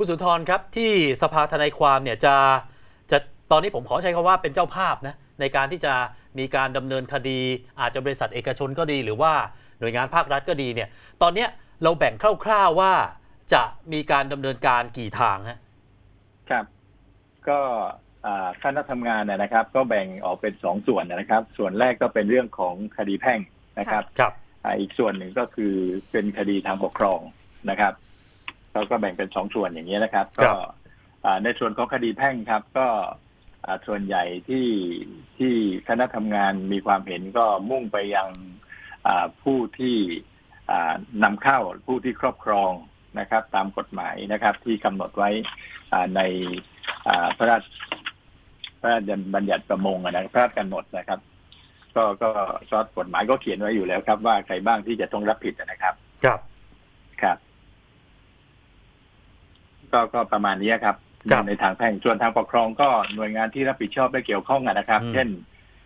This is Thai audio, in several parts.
คุณสุนทรครับที่สภาทนายความเนี่ยจะจะตอนนี้ผมขอใช้คำว่าเป็นเจ้าภาพนะในการที่จะมีการดำเนินคดี อาจจะบริษัทเอกชนก็ดี หรือว่าหน่วยงานภาครัฐก็ดีเนี่ยตอนเนี้ยเราแบ่งคร่าวๆว่าจะมีการดำเนินการกี่ทางฮะครับ ก็อ่าคณะทำงานนะนะครับ ก็แบ่งออกเป็นสองส่วนนะครับ ส่วนแรกก็เป็นเรื่องของคดีแพ่งนะครับครับอ่าอีกส่วนหนึ่งก็คือเป็นคดีทางปกครองนะครับ เราก็แบ่งเป็นสองส่วนอย่างนี้ยนะครับครัก็บอ่าในส่วนของคดีแพ่งครับ ก็อ่าส่วนใหญ่ที่ที่คณะทำงานมีความเห็นก็มุ่งไปยังอ่าผู้ที่อ่านำเข้าผู้ที่ครอบครองนะครับ ตามกฎหมายนะครับ ที่กำหนดไว้อ่าในอ่าพระราชพระราชบัญญัติประมงอะนะพระราชกำหนดนะครับ ก็ก็ก็กฎหมายก็เขียนไว้อยู่แล้วครับ ว่าใครบ้างที่จะต้องรับผิดนะครับ ครับครับ ก็ก็ประมาณนี้ครับครับ ในทางแพ่งส่วนทางปกครองก็หน่วยงานที่รับผิดชอบและเกี่ยวข้องอะนะครับ อืม เช่น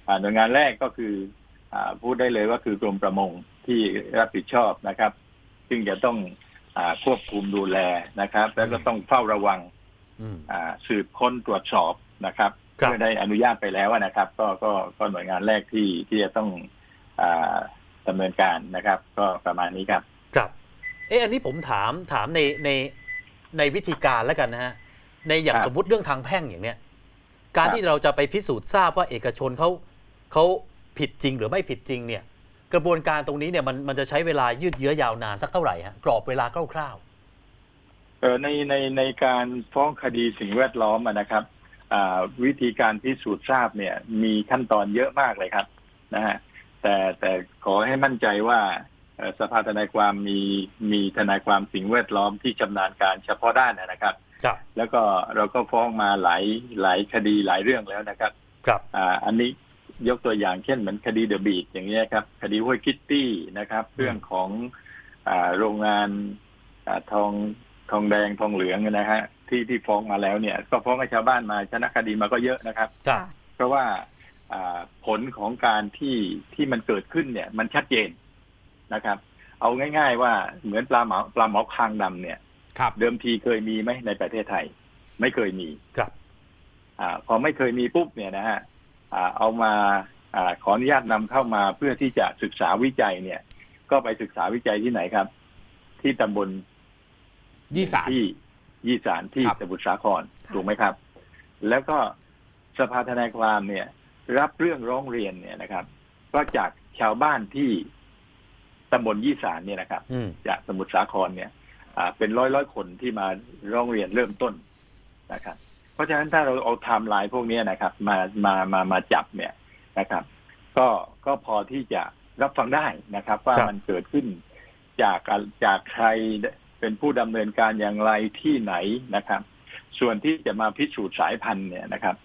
อ่าหน่วยงานแรกก็คืออ่าพูดได้เลยว่าคือกรมประมงที่รับผิดชอบนะครับ ซึ่งจะต้องอาควบคุมดูแลนะครับ แล้วก็ต้องเฝ้าระวัง อืม อ่าสืบค้นตรวจสอบนะครับครับ เมื่อได้อนุญาตไปแล้วนะครับ ก็ก็ก็หน่วยงานแรกที่ที่จะต้องอาดำเนินการนะครับ ก็ประมาณนี้ครับ ครับ เอออันนี้ผมถามถามในใน ในวิธีการแล้วกันนะฮะในอย่างครับสมมุติเรื่องทางแพ่งอย่างเนี้ยการครับที่เราจะไปพิสูจน์ทราบว่าเอกชนเขาเขาผิดจริงหรือไม่ผิดจริงเนี่ย กระบวนการตรงนี้เนี่ยมันมันจะใช้เวลายืดเยื้อยาวนานสักเท่าไหร่ฮะกรอบเวลาคร่าวเออในในในการฟ้องคดีสิ่งแวดล้อมอะนะครับอ่าวิธีการพิสูจน์ทราบเนี่ย มีขั้นตอนเยอะมากเลยครับนะฮะแต่แต่ขอให้มั่นใจว่าเอ่อ สภาทนายความมีมีทนายความสิ่งแวดล้อมที่ชำนาญการเฉพาะด้านนะครับๆครับ แล้วก็เราก็ฟ้องมาหลายหลายคดีหลายเรื่องแล้วนะครับ ครับอ่าอันนี้ยกตัวอย่างเช่นเหมือนคดีเดอะบีดอย่างเงี้ยครับ คดีห้วยคิตตี้นะครับ เรื่องของอ่าโรงงานอาทองทองแดงทองเหลืองนะฮะที่ที่ฟ้องมาแล้วเนี่ย ก็ฟ้องให้ชาวบ้านมาชนะคดีมาก็เยอะนะครับครับเพราะว่าอ่าผลของการที่ที่มันเกิดขึ้นเนี่ย มันชัดเจน นะครับ เอาง่าย ๆ ว่าเหมือนปลาหมอปลาหมอคางดำเนี่ยครับเดิมทีเคยมีไหมในประเทศไทย ไม่เคยมีครับ อ่า พอไม่เคยมีปุ๊บเนี่ยนะฮะอ่า เอามาอาขออนุญาตนำเข้ามาเพื่อที่จะศึกษาวิจัยเนี่ย ก็ไปศึกษาวิจัยที่ไหนครับ ที่ตำบลยี่สารที่ยี่สารที่ครับสมุทรสาครค่ะถูกไหมครับ แล้วก็สภาทนายความเนี่ย รับเรื่องร้องเรียนเนี่ยนะครับ ก็จากชาวบ้านที่ ตำบลยี่สารเนี่ยนะครับอืมจากสมุทรสาครเนี่ย อ่า เป็นร้อยร้อยๆคนที่มาร้องเรียนเริ่มต้นนะครับ เพราะฉะนั้นถ้าเราเอาไทม์ไลน์พวกนี้นะครับ มามามามาจับเนี่ยนะครับ ก็ก็พอที่จะรับฟังได้นะครับ ว่าครับ มันเกิดขึ้นจากจากใครเป็นผู้ดำเนินการอย่างไรที่ไหนนะครับ ส่วนที่จะมาพิสูจน์สายพันธุ์เนี่ยนะครับ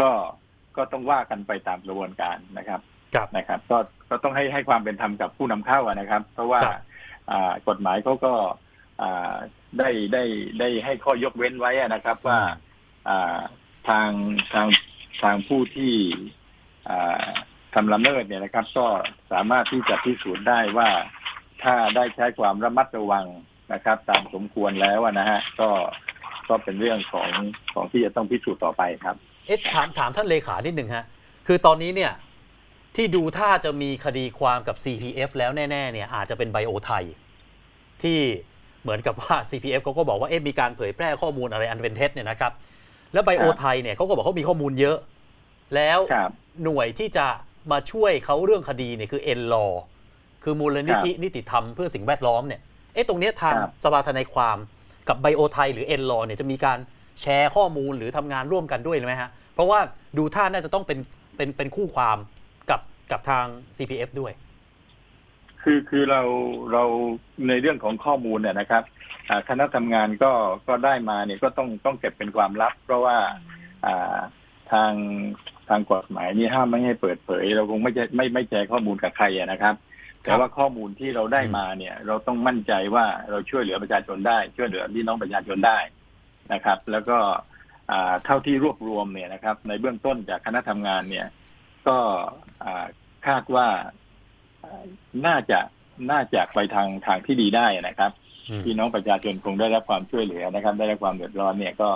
ก็ก็ต้องว่ากันไปตามกระบวนการนะครับครับ นะครับ ก็ก็ต้องให้ให้ความเป็นธรรมกับผู้นำเข้าอะนะครับ เพราะว่าครับอ่ากฎหมายเขาก็อ่าได้ได้ได้ให้ข้อยกเว้นไว้อะนะครับว่าอ่าทางทางทางผู้ที่อ่าทำละเมิดเนี่ยนะครับ ก็สามารถที่จะพิสูจน์ได้ว่าถ้าได้ใช้ความระมัดระวังนะครับ ตามสมควรแล้วอะนะฮะก็ก็เป็นเรื่องของของที่จะต้องพิสูจน์ต่อไปครับ เอ๊ะถามถามท่านเลขานิดหนึ่งฮะ คือตอนนี้เนี่ย ที่ดูถ้าจะมีคดีความกับ CPF แล้วแน่ๆเนี่ยอาจจะเป็นไบโอไทย ที่เหมือนกับว่า CPF เขาก็บอกว่าเอ๊ะมีการเผยแพร่ข้อมูลอะไรอันเป็นเท็จเนี่ยนะครับ แล้วไบโอไทยเนี่ยเขาก็บอกเขามีข้อมูลเยอะ แล้วครับหน่วยที่จะมาช่วยเขาเรื่องคดีเนี่ยคือเอ็นลอคือมูลนิธินิติธรรมเพื่อสิ่งแวดล้อมเนี่ยเอ๊ะตรงเนี้ยทางครับสภาทนายความกับไบโอไทยหรือเอ็นลอเนี่ยจะมีการแชร์ข้อมูลหรือทำงานร่วมกันด้วยไหมฮะเพราะว่าดูท่าน่าจะต้องเป็นเป็นเป็นคู่ความ กับกับทาง CPF ด้วย คือคือเราเราในเรื่องของข้อมูลเนี่ยนะครับอ่าคณะทำงานก็ก็ได้มาเนี่ยก็ต้องต้องเก็บเป็นความลับ เพราะว่าอ่าทางทางกฎหมายนี่ห้ามไม่ให้เปิดเผย เราคงไม่จะไม่ไม่แชร์ข้อมูลกับใครอะนะครับ แต่ว่าข้อมูลที่เราได้มาเนี่ย เราต้องมั่นใจว่าเราช่วยเหลือประชาชนได้ ช่วยเหลือพี่น้องประชาชนได้นะครับ แล้วก็อ่าเท่าที่รวบรวมเนี่ยนะครับ ในเบื้องต้นจากคณะทำงานเนี่ย ก็อ่า คาดว่าอ่าน่าจะน่าจะไปทางทางที่ดีได้นะครับอืมพี่น้องประชาชนคงได้รับความช่วยเหลือนะครับ ได้รับความเดือดร้อนเนี่ยก็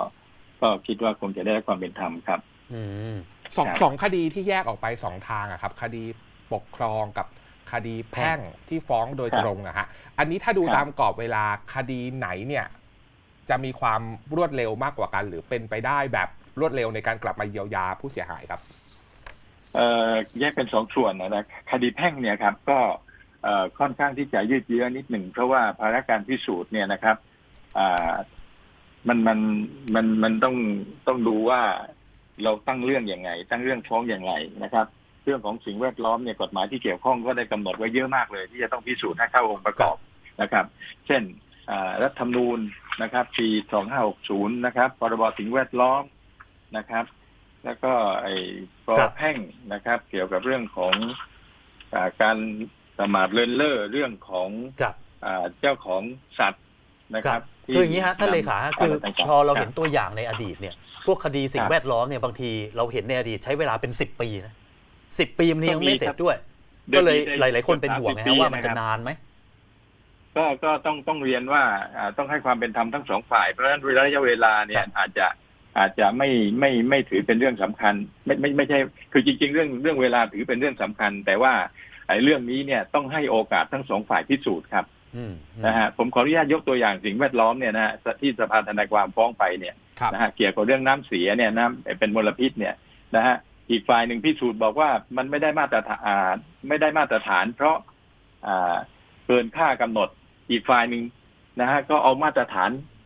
ก็คิดว่าคงจะได้รับความเป็นธรรมครับอืมสองครับสองคดีที่แยกออกไปสองทางอะครับ คดีปกครองกับคดีแพ่งที่ฟ้องโดยครับตรงอะฮะอันนี้ถ้าดูครับตามกรอบเวลาคดีไหนเนี่ย จะมีความรวดเร็วมากกว่ากัน หรือเป็นไปได้แบบรวดเร็วในการกลับมาเยียวยาผู้เสียหายครับ เอ่อแยกเป็นสองส่วนนะคดีแพ่งเนี่ยครับ ก็เอ่อค่อนข้างที่จะยืดเยื้อนิดหนึ่งเพราะว่าภาระการพิสูจน์เนี่ยนะครับอ่ามันมันมันมันต้องต้องดูว่าเราตั้งเรื่องอย่างไง ตั้งเรื่องฟ้องอย่างไรนะครับ เรื่องของสิ่งแวดล้อมเนี่ยกฎหมายที่เกี่ยวข้องก็ได้กำหนดไว้เยอะมากเลย ที่จะต้องพิสูจน์ให้เข้าองค์ประกอบนะครับ เช่นรัฐธรรมนูญนะครับปี 2560 นะครับพรบสิ่งแวดล้อมนะครับ แล้วก็ไอ้กครับแพ่งนะครับ เกี่ยวกับเรื่องของอาการประมาทเลินเล่อเรื่องของครับอ่าเจ้าของสัตว์นะคครัรับบที่คืออย่างนี้ฮะท่านเลขาฮะคือต่างๆพอเราเห็นคบตัวอย่างในอดีตเนี่ย พวกคดีสิ่คงรับแวดล้อมเนี่ยบางทีเราเห็นในอดีตใช้เวลาเป็นสิบปีนะสิบปีมันยังก็มีไม่เสร็ครัจบด้วยเดี๋ก็ยวเลยนี้หได้ลาย ๆ คนเป็นห่วงไงเกืฮะอบ30ว่ามันจะปีนะครับนานไหมก็ก็ต้องต้องเรียนว่าอ่าต้องให้ความเป็นธรรมทั้งสองฝ่ายเพราะฉะนั้นระยะเวลาเนี่ยครับอาจจะ อาจจะไม่ไม่ไม่ถือเป็นเรื่องสำคัญ ไม่ไม่ไม่ใช่ คือจริง ๆ เรื่องเรื่องเวลาถือเป็นเรื่องสำคัญ แต่ว่าไอ้เรื่องนี้เนี่ยต้องให้โอกาสทั้งสองฝ่ายพิสูจน์ครับอืมนะฮะผมขออนุญาตยกตัวอย่างสิ่งแวดล้อมเนี่ยนะฮะที่สภาทนายความฟ้องไปเนี่ยครับนะฮะเกี่ยวกับเรื่องน้ำเสียเนี่ยน้ำเป็นมลพิษเนี่ยนะฮะอีกฝ่ายหนึ่งพิสูจน์บอกว่ามันไม่ได้มาตรฐานอ่าไม่ได้มาตรฐาน เพราะอ่าเกินค่ากำหนด อีกฝ่ายหนึ่งนะฮะก็เอามาตรฐานอ่า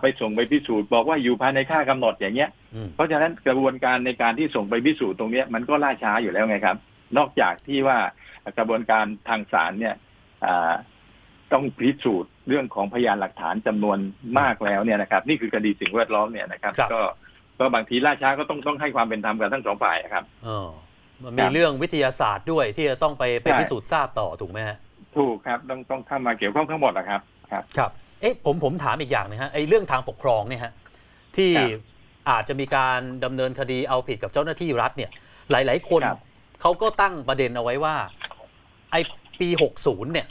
ไปส่งไปพิสูจน์บอกว่าอยู่ภายในค่ากำหนดอย่างเงี้ยอืมเพราะฉะนั้นกระบวนการในการที่ส่งไปพิสูจน์ตรงเนี้ยมันก็ล่าช้าอยู่แล้วไงครับ นอกจากที่ว่ากระบวนการทางศาลเนี่ยอ่าต้องพิสูจน์เรื่องของพยานหลักฐานจำนวนมากแล้วเนี่ยนะครับ นี่คือคดีสิ่งแวดล้อมเนี่ยนะครับครับ ก็ก็บางทีล่าช้าก็ต้องต้องให้ความเป็นธรรมกับทั้งสองฝ่ายครับเออมันคมีรับเรื่องวิทยาศาสตร์ด้วยที่จะต้องไปไปใช่พิสูจน์ทราบต่อถูกไหมฮะถูกครับ ต้องต้องเข้ามาเกี่ยวข้องทั้งหมดนะครับ ครับครับ เอ๊ะผมผมถามอีกอย่างหนึงฮะไอ้เรื่องทางปกครองเนี่ยฮะที่ครับอาจจะมีการดำเนินคดีเอาผิดกับเจ้าหน้าที่รัฐเนี่ย หลาย ๆ คนครับเขาก็ตั้งประเด็นเอาไว้ว่า ไอ้ปี 60 เนี่ย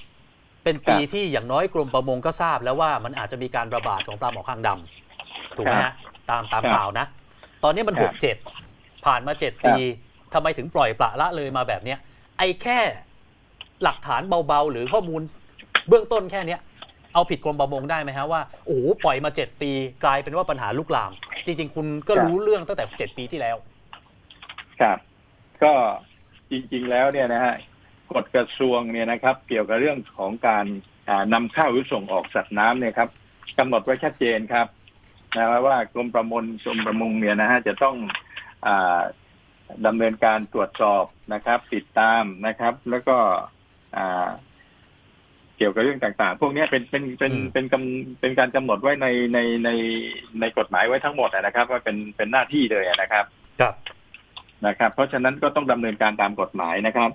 เป็นปีครับที่อย่างน้อยกรมประมงก็ทราบแล้วว่ามันอาจจะมีการระบาดของปลาหมอคางดำถูกไหมครัฮะบตามตามครับข่าวนะ ตอนนี้มันครับ67 ผ่านมา 7 ปีทำไมถึงปล่อยปละละเลยมาแบบเนี้ยไอ้แค่หลักฐานเบาๆ หรือข้อมูลเบื้องต้นแค่เนี้ย เอาผิดกรมประมงได้ไหมฮะว่าโอ้โหปล่อยมาเจ็ดปี กลายเป็นว่าปัญหาลุกลาม จริง ๆ คุณก็ครับรู้เรื่องตั้งแต่เจ็ดปีที่แล้ว ครับ ก็จริง ๆ แล้วเนี่ยนะฮะกฎกระทรวงเนี่ยนะครับ เกี่ยวกับเรื่องของการอ่านำเข้าหรือส่งออกสัตว์น้ำเนี่ยครับกำหนดไว้ชัดเจนครับนะว่ากรมประมงกรมประมงเนี่ยนะฮะจะต้องอาดำเนินการตรวจสอบนะครับ ติดตามนะครับ แล้วก็อ่า เกี่ยวกับเรื่องต่างๆ พวกเนี้ยเป็นเป็นเป็นอืมเป็นกำเป็นการกำหนดไว้ในในในในกฎหมายไว้ทั้งหมดอะนะครับ ว่าเป็นเป็นหน้าที่เลยอะนะครับ ครับนะครับ เพราะฉะนั้นก็ต้องดำเนินการตามกฎหมายนะครับ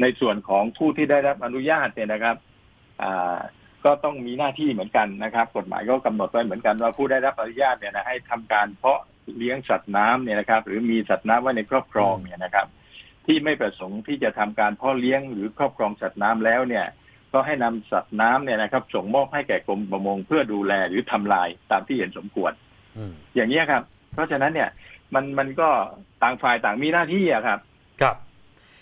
ในส่วนของผู้ที่ได้รับอนุญาตเนี่ยนะครับอ่าก็ต้องมีหน้าที่เหมือนกันนะครับ กฎหมายก็กำหนดไว้เหมือนกันว่าผู้ได้รับอนุญาตเนี่ยนะให้ทำการเพาะเลี้ยงสัตว์น้ำเนี่ยนะครับ หรือมีสัตว์น้ำไว้ในครอบครองเนี่ยนะครับ ที่ไม่ประสงค์ที่จะทำการเพาะเลี้ยงหรือครอบครองสัตว์น้ำแล้วเนี่ย ก็ให้นำสัตว์น้ำเนี่ยนะครับ ส่งมอบให้แก่กรมประมงเพื่อดูแลหรือทำลายตามที่เห็นสมควรอืมอย่างนี้ยครับ เพราะฉะนั้นเนี่ยมันมันก็ต่างฝ่ายต่างมีหน้าที่อะครับ ครับ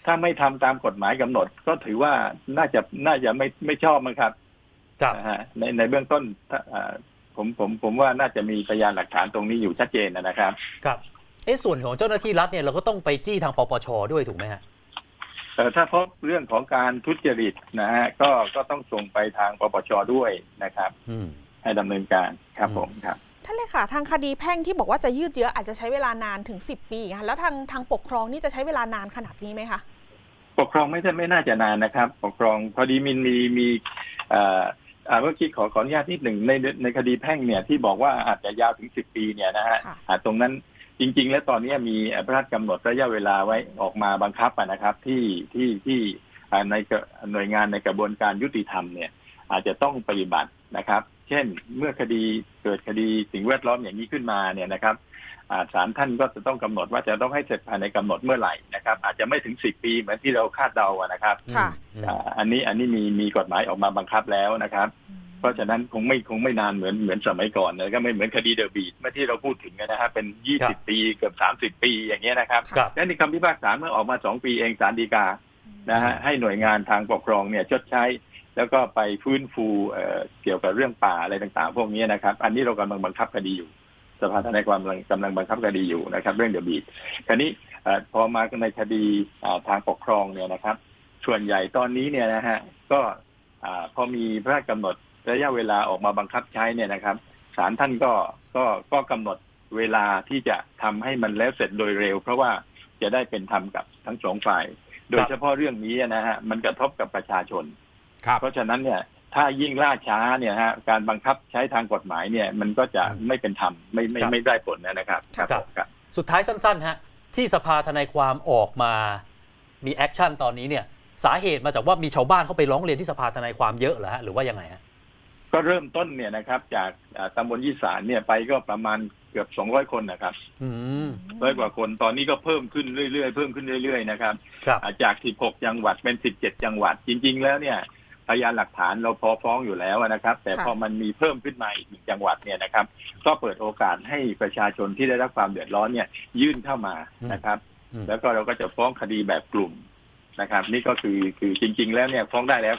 ถ้าไม่ทำตามกฎหมายกำหนด ก็ถือว่าน่าจะน่าจะไม่ไม่ชอบมั้งครับครับนะฮะในในเบื้องต้นถ้าอ่าผมผมผมว่าน่าจะมีพยานหลักฐานตรงนี้อยู่ชัดเจนนะครับ ครับเอ๊ะส่วนของเจ้าหน้าที่รัฐเนี่ยเราก็ต้องไปจี้ทางปปชด้วยถูกไหมฮะเอ่อ ถ้าพบเรื่องของการทุจริตนะฮะก็ก็ต้องส่งไปทางปปชด้วยนะครับอืมให้ดำเนินการครับอืมผมครับท่านเลยค่ะทางคดีแพ่งที่บอกว่าจะยืดเยื้ออาจจะใช้เวลานานถึง10ปีค่ะแล้วทางทางปกครองนี่จะใช้เวลานานขนาดนี้ไหมคะปกครองไม่ใช่ไม่น่าจะนานนะครับ ปกครองพอดีมินมีมีเอ่ออ่าเมื่อกี้ขอขออนุญาตนิดหนึ่งในในคดีแพ่งเนี่ยที่บอกว่าอาจจะยาวถึงสิบปีเนี่ยนะฮะค่ะอ่าตรงนั้น จริง ๆ แล้วตอนนี้มีพระราชกำหนดระยะเวลาไว้ออกมาบังคับอะนะครับที่ที่ที่อ่าในกระหน่วยงานในกระบวนการยุติธรรมเนี่ย อาจจะต้องปฏิบัตินะครับ เช่นเมื่อคดีเกิดคดีสิ่งแวดล้อมอย่างนี้ขึ้นมาเนี่ยนะครับอ่าศาลท่านก็จะต้องกำหนดว่าจะต้องให้เสร็จภายในกำหนดเมื่อไหร่นะครับ อาจจะไม่ถึงสิบปีเหมือนที่เราคาดเดาอะนะครับค่ะอืมอ่าอันนี้อันนี้มีมีกฎหมายออกมาบังคับแล้วนะครับ เพเพราะฉะนั้นคงไม่คงไม่นานเหมือนเหมือนสมัยก่อนนะก็ไม่เหมือนคดีเดอะบีดเมื่อที่เราพูดถึงนะฮะเป็นยี่ครัสิบบปีเกือบสามสิบปีอย่างเงี้ยนะครับครับ และในคำพิพากษาเมื่อออกมาสองปีเองศาลฎีกานะฮะให้หน่วยงานทางปกครองเนี่ยชดใช้ แล้วก็ไปฟื้นฟูเอ่อเกี่ยวกับเรื่องป่าอะไรต่างๆ พวกนี้นะครับ อันนี้เรากำลังบังคับคดีอยู่ สภาทนายความกำลังกำลังบังคับคดีอยู่นะครับ เรื่องเดอะบีดคราวนี้เอ่อพอมาในคดีอ่าทางปกครองเนี่ยนะครับ ส่วนใหญ่ตอนนี้เนี่ยนะฮะก็อาพอมีพระราชกำหนด ระยะเวลาออกมาบังคับใช้เนี่ยนะครับศาลท่านก็ก็ก็กำหนดเวลาที่จะทำให้มันแล้วเสร็จโดยเร็ว เพราะว่าจะได้เป็นธรรมกับทั้งสองฝ่าย โดยเฉพาะเรื่องนี้นะฮะมันกระทบกับประชาชนครับเพราะฉะนั้นเนี่ยถ้ายิ่งล่าช้าเนี่ยฮะการบังคับใช้ทางกฎหมายเนี่ยมันก็จะอืมไม่เป็นธรรมไม่ไม่ครับไม่ได้ผลนะครับครับผมครับ สุดท้ายสั้นๆฮะที่สภาทนายความออกมามีแอคชั่นตอนนี้เนี่ยสาเหตุมาจากว่ามีชาวบ้านเขาไปร้องเรียนที่สภาทนายความเยอะเหรอฮะหรือว่ายังไงฮะ ก็เริ่มต้นเนี่ยนะครับ จากอ่าตำบลยี่สานเนี่ยไปก็ประมาณเกือบ200คนนะครับอืมร้อยกว่าคนตอนนี้ก็เพิ่มขึ้นเรื่อยๆเพิ่มขึ้นเรื่อยๆนะครับครับอ่าจาก16จังหวัดเป็น17จังหวัด จริง ๆ แล้วเนี่ยพยานหลักฐานเราพอฟ้องอยู่แล้วนะครับ แต่ค่ะพอมันมีเพิ่มขึ้นมาอีกหนึ่งจังหวัดเนี่ยนะครับ ก็เปิดโอกาสให้ประชาชนที่ได้รับความเดือดร้อนเนี่ย ยื่นเข้ามานะครับอืมแล้วก็เราก็จะฟ้องคดีแบบกลุ่มนะครับ นี่ก็คือคือจริง ๆ แล้วเนี่ยฟ้องได้แล้ว